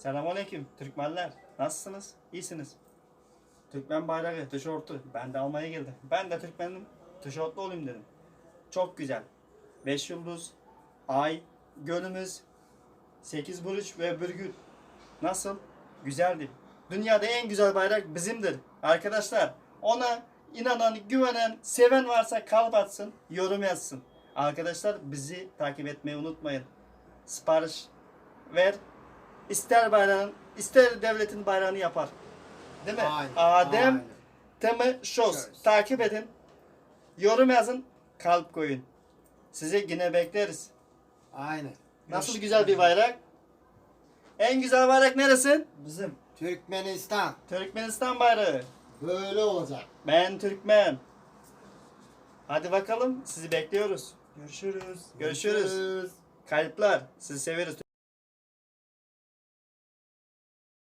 Selamünaleyküm Türkmenler. Nasılsınız? İyisiniz. Türkmen bayrağı, tişörtü. Ben de almaya geldim. Ben de Türkmenim, tişörtlü olayım dedim. Çok güzel. Beş yıldız, ay, gölümüz, sekiz buruç ve bürgül. Nasıl? Güzeldi. Dünyada en güzel bayrak bizimdir. Arkadaşlar ona inanan, güvenen, seven varsa kalp atsın, yorum yazsın. Arkadaşlar bizi takip etmeyi unutmayın. Sipariş ver. İster bayrağın, ister devletin bayrağını yapar. Değil mi? Aynen, Adem Shows. Shows. Takip edin. Yorum yazın. Kalp koyun. Sizi yine bekleriz. Aynen. Nasıl güzel bir bayrak? En güzel bayrak neresi? Bizim Türkmenistan Türkmenistan bayrağı. böyle olacak. Ben Türkmen. Hadi bakalım sizi bekliyoruz. Görüşürüz. Görüşürüz. Kalpler sizi severiz.